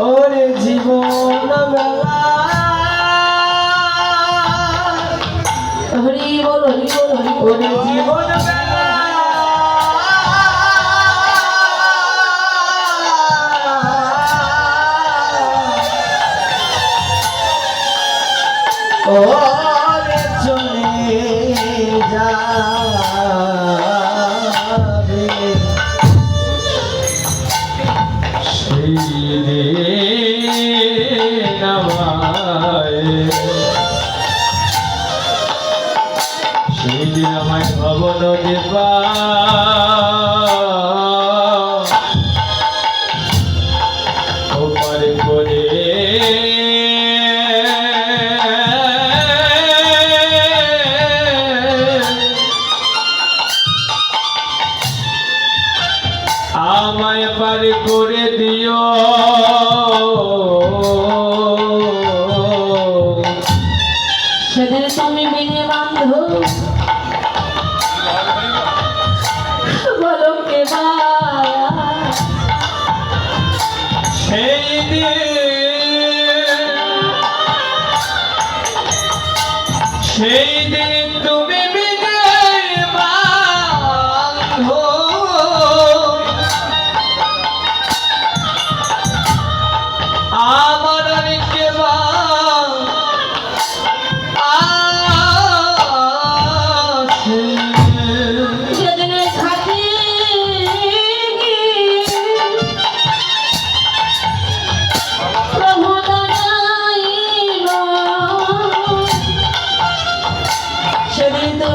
ওরে জীবন বেলা হরি বল হরি বল হরি ওরে জীবন। বেলা ওরে চলে যাবে সেই দিন আমায় সেই আমায় ভবন দেবা। সেদিন তুমি বিনে বান্ধব বলো কে সেই দিন সেই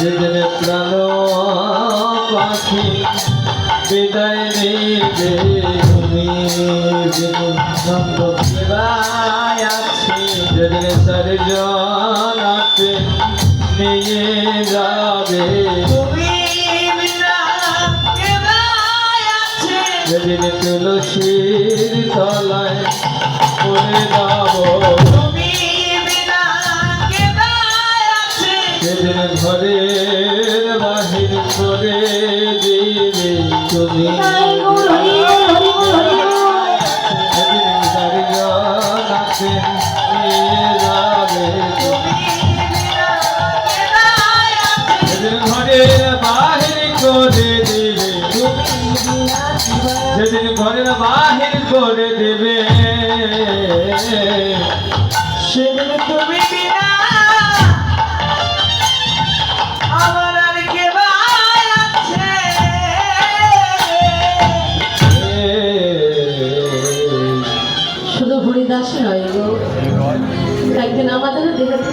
যেদিন প্রাণ পাখি বিদায় নেবে তুমি যেদিন সম্ভব সেবায় আছে। যেদিন চারজন আছে নিয়ে যাবে। তুমি যেদিন তুলসীর তলায় করে দাও ঘরের বাহির করে দিবে তুমি। ঘরের বাহির করে দিবে সেদিন ঘরের বাহির করে দেবে সেদিন তুমি বিনা নয় গো একদিন আমাদেরও তুমি